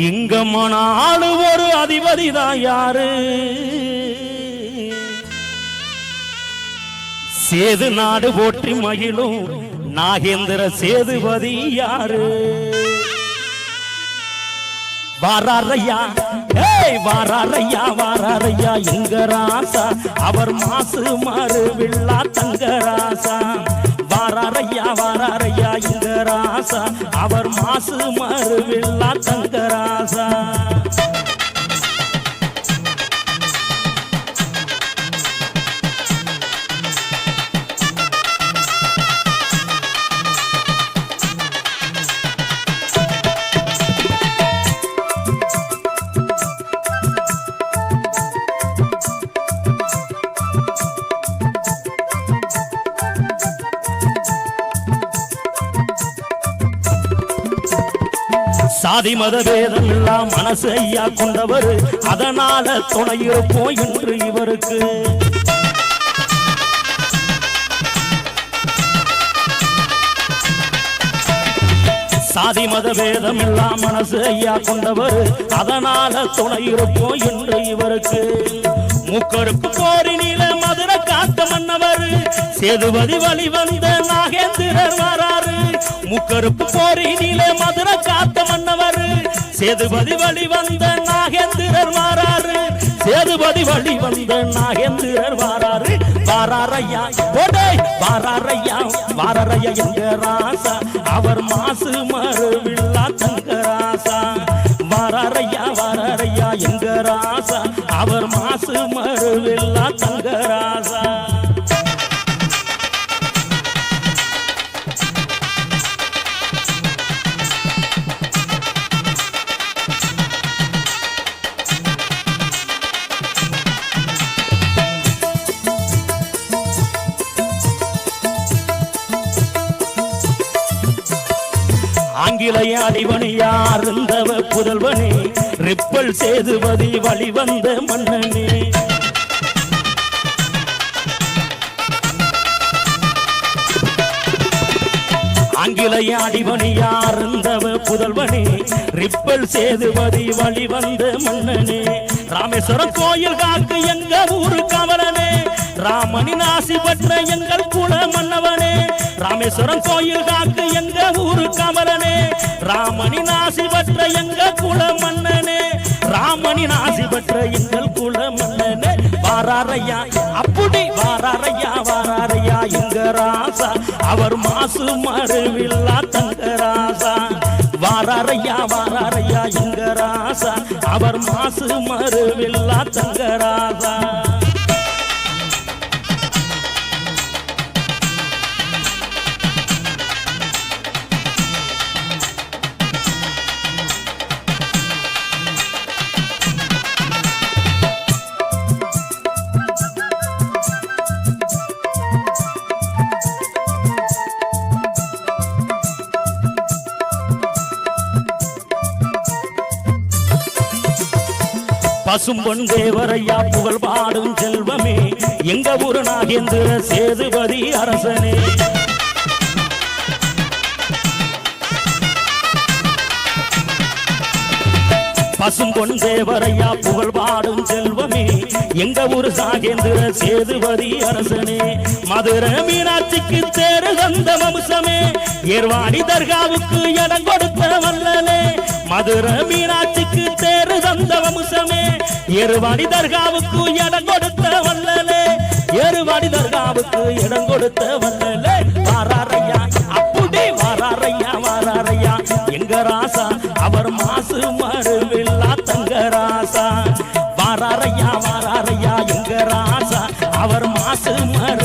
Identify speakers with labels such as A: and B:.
A: இங்க ஒரு அதிபதி தான் யாரு? சேது நாடு போற்றி மகிழும் நாகேந்திர சேதுபதி யாரு? வாராரையா? ஏய் வாராரையா வாராரையா எங்க ராசா அவர் மாசு மாறு வில்லா தங்க ராசா வாராரையா வாராரையா எங்க ராசா அவர் மாசு மாறு வில்லா தங்க சாதி மத பேதம் இல்லா மனசு ஐயா கொண்டவர். அதனால துணை இருப்போம் என்று இவருக்கு. சாதி மத பேதம் இல்லா மனசு ஐயா கொண்டவர். அதனால துணை இருப்போம் என்று இவருக்கு. முக்கருக்கு போரினில மதுரை காத்த மன்னவர். சேதுபதி வழி வந்த நாகேந்திர முக்கருப்பு போரினிலே மதுரை காத்த மன்னவர். சேதுபதி வழி வந்த நாகேந்திரர் வாராரு. சேதுபதி வழி வந்த நாகேந்திரர் வாராரு. வாராரையா போடே வாராரையா வாராரையா எங்க ராசா. அவர் மாசு மறுவில்லா தங்க ராசா. வாராரையா வாராரையா எங்க ராசா. அவர் மாசு மறுவில்லா தங்க ஆங்கிலைய அடிவணியார் இருந்தவ புதல்வனே? ரிப்பல் சேதுபதி வழிவந்த மன்னனே. ஆங்கிலைய அடிவணியார் இருந்தவ புதல்வனே? ரிப்பல் சேதுபதி வழிவந்த மன்னனே. ராமேஸ்வரம் கோயில் காக்கு எங்க ஊரு கமலனே. ராமனின் ஆசி பெற்ற எங்கள் குல ராமேஸ்வரம் கோயில் காக்கு எங்க ஊரு கமலனே? ராமணி நாசி பெற்ற எங்க குல மன்னனே? ராமணி நாசி பெற்ற எங்கள் குல மன்னனே. வாராரையா அப்படி வாராரையா வாராரையா எங்க ராசா? அவர் மாசு மறுவில்லா தங்க ராசா. வாராரையா வாராரையா எங்க ராசா? அவர் மாசு மறுவில்லா தங்க ராசா. பசும்பொன் தேவரையா புகழ் பாடும் செல்வமே. எங்க ஊரு நாகேந்திர சேதுபதி அரசனே. பசும்பொன் தேவரையா புகழ் பாடும் செல்வமே. எங்க ஊரு சாகேந்திர சேதுபதி அரசனே. மதுரை மீனாட்சிக்கு தேரு வந்த வம்சமே ஏர்வாடி தர்காவுக்கு இடம் கொடுத்த வல்லனே மதுரை மீனாட்சிக்கு தேரு தந்த வம்சமே. எருவாடி தர்காவுக்கு இடம் கொடுத்த வல்லலே எருவாடி தர்காவுக்கு இடம் கொடுத்த வல்லலே வாராரையா அப்படி வாராரையா வாராரையா. எங்க ராசா அவர் மாசு மறுவில்லா தங்க ராசா. வாராரையா வாராரையா எங்க ராசா அவர் மாசு மறு